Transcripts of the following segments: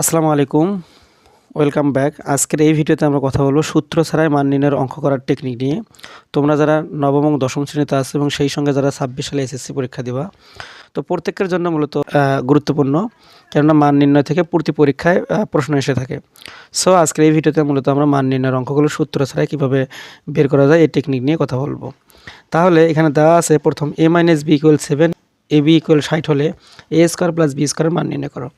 আসসালামু আলাইকুম। Welcome back আজকের এই ভিডিওতে আমরা কথা বলব সূত্র ছাড়াই মান নির্ণয়ের অঙ্ক করার টেকনিক নিয়ে। তোমরা যারা নবম এবং দশম শ্রেণীতে আছো এবং সেই সঙ্গে যারা ছাব্বিশ সালে এসএসসি পরীক্ষা দিবা, তো প্রত্যেকের জন্য মূলত গুরুত্বপূর্ণ, কেননা মান নির্ণয় থেকে প্রতি পরীক্ষায় প্রশ্ন এসে থাকে। সো আজকের এই ভিডিওতে মূলত আমরা মান নির্ণয়ের অঙ্কগুলো সূত্র ছাড়াই কীভাবে বের করা যায় এই টেকনিক নিয়ে কথা বলব। তাহলে এখানে দেওয়া আছে প্রথম A minus B equal seven A B equal ষাট হলে এ স্কোয়ার প্লাস বি স্কোয়ারের মান নির্ণয় করো।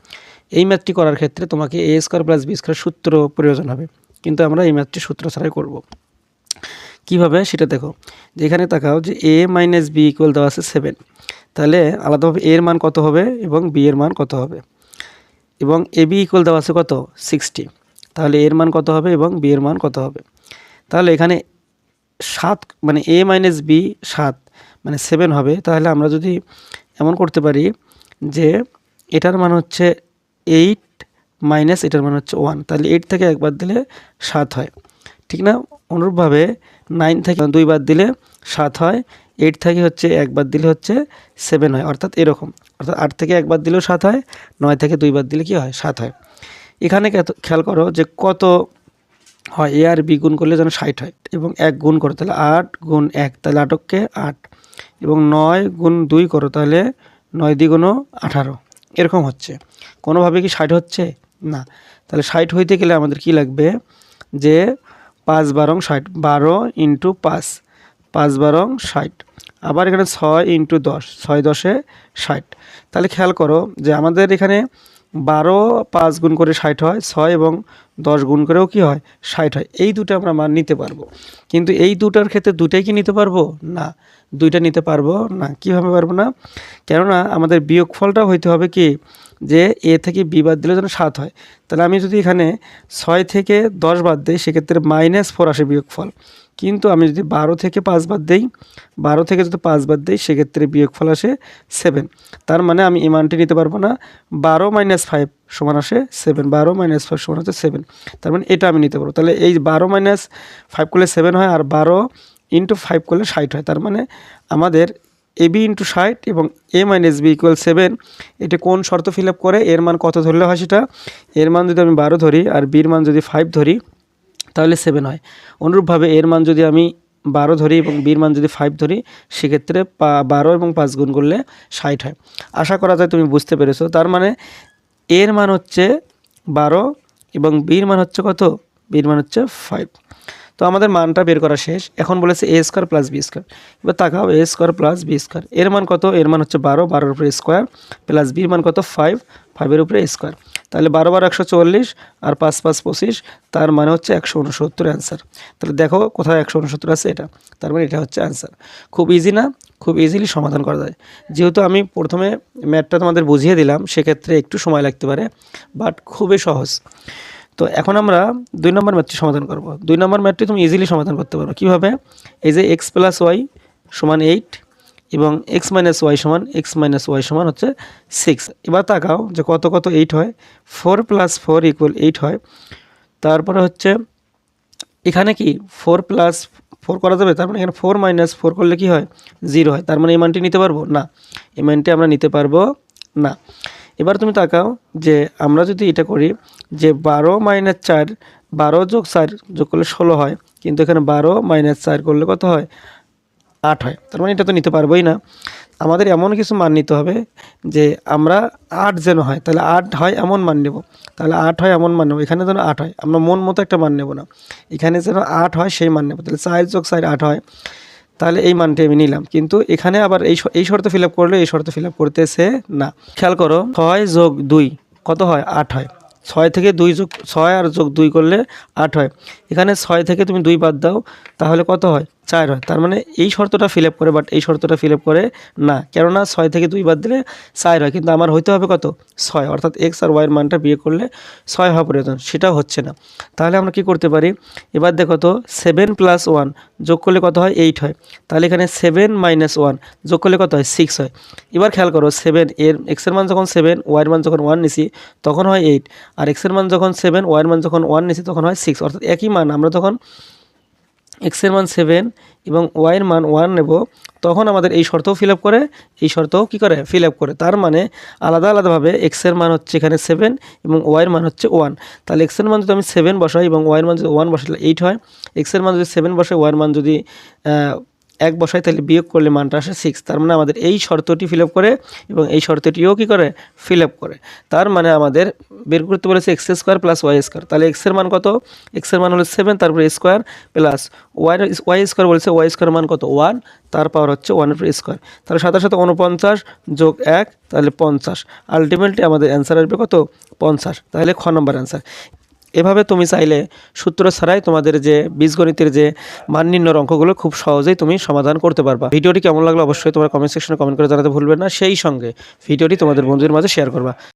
এই ম্যাথটি করার ক্ষেত্রে তোমাকে A square plus B square সূত্র প্রয়োজন হবে। কিন্তু আমরা এই ম্যাথটি সূত্র ছাড়াই করব। কীভাবে? সেটা দেখো। যেখানে তাকাও যে এ মাইনাস বি ইকুয়াল দেওয়া আছে সেভেন তাহলে আলাদাভাবে এর মান কত হবে এবং বি এর মান কত হবে? এবং এ বি ইকুয়াল দেওয়া আছে কত? সিক্সটি তাহলে এর মান কত হবে এবং বি এর মান কত হবে? তাহলে এখানে সাত মানে এ মাইনাস বি সাত মানে সেভেন হবে। তাহলে আমরা যদি এমন করতে পারি যে এটার মান হচ্ছে এইট মাইনাস এটার মান হচ্ছে ওয়ান তাহলে এইট থেকে একবার দিলে সাত হয়। ঠিক না? অনুরূপভাবে নাইন থেকে দুই বার দিলে সাত হয়। এইট থেকে হচ্ছে একবার দিলে হচ্ছে সেভেন হয়। অর্থাৎ এরকম। অর্থাৎ আট থেকে একবার দিলেও সাত হয়, নয় থেকে দুইবার দিলে কি হয়? সাত হয়। এখানে খেয়াল করো যে কত হয়? এ আর বি গুণ করলে যেন ষাট হয় এবং এক গুণ করো, তাহলে আট গুণ এক। তাহলে আটককে আট। এবং নয় গুণ দুই করো, তাহলে নয় দ্বিগুণ আঠারো। এরকম হচ্ছে। কোনোভাবে কি ষাট হচ্ছে? না। তাহলে ষাট হইতে গেলে আমাদের কি লাগবে? যে পাঁচ বারং ষাট, বারো ইন্টু পাঁচ পাঁচ বারং ষাট। আবার এখানে ছয় ইন্টু দশ, ছয় দশে ষাট। তাহলে খেয়াল করো যে আমাদের এখানে বারো, পাঁচ গুণ করে ষাট হয়, ছয় এবং দশ গুণ করেও কি হয়? ষাট হয়। এই দুটো আমরা মান নিতে পারব। কিন্তু এই দুটার ক্ষেত্রে দুটাই কি নিতে পারব? না। দুইটা নিতে পারব না। কীভাবে পারব না? কেননা আমাদের বিয়োগফলটা হইতে হবে কি? যে এ থেকে বি বাদ দিলে যেন সাত হয়। তাহলে আমি যদি এখানে ছয় থেকে দশ বাদ দিই, সেক্ষেত্রে মাইনাস ফোর আসে বিয়োগফল। কিন্তু আমি যদি বারো থেকে পাঁচ বাদ দিই, বারো থেকে যদি পাঁচ বাদ দিই, সেক্ষেত্রে বিয়োগফল আসে সেভেন তার মানে আমি এই মানটি নিতে পারব না। বারো মাইনাস ফাইভ সমান আসে সেভেন বারো মাইনাস ফাইভ সমান হচ্ছে সেভেন তার মানে এটা আমি নিতে পারব। তাহলে এই বারো মাইনাস ফাইভ করলে সেভেন হয় আর বারো ইন্টু ফাইভ করলে ষাট হয়। তার মানে আমাদের এ বি ইন্টু ষাট এবং A minus B equal seven এটা কোন শর্ত ফিল করে? এর মান কত ধরলে হয় সেটা? এর মান যদি আমি বারো ধরি আর বির মান যদি ফাইভ ধরি তাহলে সেভেন হয়। অনুরূপভাবে এর মান যদি আমি বারো ধরি এবং বির মান যদি ফাইভ ধরি, সেক্ষেত্রে পা বারো এবং পাঁচ গুণ করলে ষাট হয়। আশা করা যায় তুমি বুঝতে পেরেছ। তার মানে এর মান হচ্ছে বারো এবং বির মান হচ্ছে কত? বির মান হচ্ছে ফাইভ তো আমাদের মানটা বের করা শেষ। এখন বলেছে A square plus B square এবার তাকাও A square plus B square এর মান কত? এর মান হচ্ছে বারো, বারোর উপরে স্কোয়ার প্লাস বির মান কত? ফাইভ ফাইভের উপরে স্কোয়ার তাহলে বারো বারো একশো চল্লিশ আর পাঁচ পাঁচ পঁচিশ, তার মানে হচ্ছে একশো উনসত্তর অ্যান্সার তাহলে দেখো কোথায় একশো উনসত্তর আছে এটা। তার মানে এটা হচ্ছে অ্যান্সার খুব ইজি না? খুব ইজিলি সমাধান করা যায়। যেহেতু আমি প্রথমে ম্যাথটা তোমাদের বুঝিয়ে দিলাম, সেক্ষেত্রে একটু সময় লাগতে পারে বাট খুবই সহজ। তো এখন আমরা দুই নম্বর ম্যাথটি সমাধান করব। দুই নম্বর ম্যাথটি তুমি ইজিলি সমাধান করতে পারো। কীভাবে? এই যে এক্স প্লাস ওয়াই সমান এইট এবং এক্স মাইনাস ওয়াই সমান এক্স মাইনাস ওয়াই সমান হচ্ছে সিক্স এবার তাকাও যে কত কত এইট হয়। Four plus four equal eight হয়। তারপরে হচ্ছে এখানে কি ফোর প্লাস ফোর করা যাবে? তার মানে এখানে ফোর মাইনাস ফোর করলে কি হয়? জিরো হয়। তার মানে এই মানটি নিতে পারব? না। এই মানটি আমরা নিতে পারব না। এবার তুমি তাকাও যে আমরা যদি এটা করি যে বারো মাইনাস চার, বারো যোগ চার যোগ করলে ষোলো হয়, কিন্তু এখানে বারো মাইনাস চার করলে কত হয়? আট হয়। তার মানে এটা তো নিতে পারবোই না। আমাদের এমন কিছু মান নিতে হবে যে আমরা আট যেন হয়, তাহলে আট হয় এমন মান নেব। তাহলে আট হয় এমন মান নেব, এখানে যেন আট হয়। আমরা মন মতো একটা মান নেব না। এখানে যেন আট হয় সেই মান নেব। তাহলে চার যোগ চার আট হয়। তাহলে এই মানটি আমি নিলাম। কিন্তু এখানে আবার এই এই শর্ত ফিল আপ করলে এই শর্ত ফিল আপ করতেছে না। খেয়াল করো, ছয় যোগ দুই, কত হয়? আট হয়। ছয় থেকে দুই যোগ, ছয় আর যোগ দুই করলে আট হয়। এখানে ছয় থেকে তুমি দুই বাদ দাও, তাহলে কত হয়? চার হয়। তার মানে এই শর্তটা ফিল করে বাট এই শর্তটা ফিল করে না। কেননা ছয় থেকে দুই বাদ দিলে চার হয়, কিন্তু আমার হইতে হবে কত? ছয়। অর্থাৎ এক্স আর ওয়াইয়ের মানটা বিয়ে করলে ছয় হওয়া প্রয়োজন সেটাও হচ্ছে না। তাহলে আমরা কি করতে পারি? এবার দেখো তো সেভেন প্লাস ওয়ান যোগ করলে কত হয়? এইট হয়। তাহলে এখানে সেভেন মাইনাস ওয়ান যোগ করলে কত হয়? সিক্স হয়। এবার খেয়াল করো সেভেন এর এক্সের মান যখন সেভেন ওয়াইয়ের মান যখন ওয়ান নিছি, তখন হয় এইট আর এক্সের মান যখন সেভেন ওয়াইয়ের মান যখন ওয়ান নিছি, তখন হয় সিক্স অর্থাৎ একই মান, আমরা তখন এক্সের মান সেভেন এবং ওয়াইয়ের মান ওয়ান নেব, তখন আমাদের এই শর্তও ফিল আপ করে, এই শর্তও কী করে? ফিল আপ করে। তার মানে আলাদা আলাদাভাবে এক্সের মান হচ্ছে এখানে সেভেন এবং ওয়াইয়ের মান হচ্ছে ওয়ান তাহলে এক্সের মান যদি আমি সেভেন বসাই এবং ওয়াইয়ের মান যদি ওয়ান বসাই, তাহলে এইট হয়। এক্সের মান যদি সেভেন বসাই ওয়াইয়ের মান যদি এক বসাই তাহলে বিয়োগ করলে মানটা আসে সিক্স তার মানে আমাদের এই শর্তটি ফিল করে এবং এই শর্তটিও কী করে? ফিল করে। তার মানে আমাদের বের করতে বলেছে X square plus Y square তাহলে এক্সের মান কত? এক্সের মান হলো সেভেন তারপরে square plus Y Y square বলেছে ওয়াই স্কোয়ার মান কত? ওয়ান তার পাওয়ার হচ্ছে ওয়ানের উপর স্কোয়ার তাহলে সাথে সাথে উনপঞ্চাশ যোগ এক, তাহলে পঞ্চাশ। আলটিমেটলি আমাদের অ্যান্সার আসবে কত? পঞ্চাশ। তাহলে খ নম্বর অ্যান্সার এভাবে তুমি চাইলে সূত্র ছাড়াই তোমাদের যে বীজগণিতের যে মান নির্ণয়ের অঙ্কগুলো খুব সহজেই তুমি সমাধান করতে পারবা। ভিডিওটি কেমন লাগল অবশ্যই তোমার কমেন্ট সেকশনে কমেন্ট করে জানাতে ভুলবে না। সেই সঙ্গে ভিডিওটি তোমাদের বন্ধুদের মাঝে শেয়ার করবা।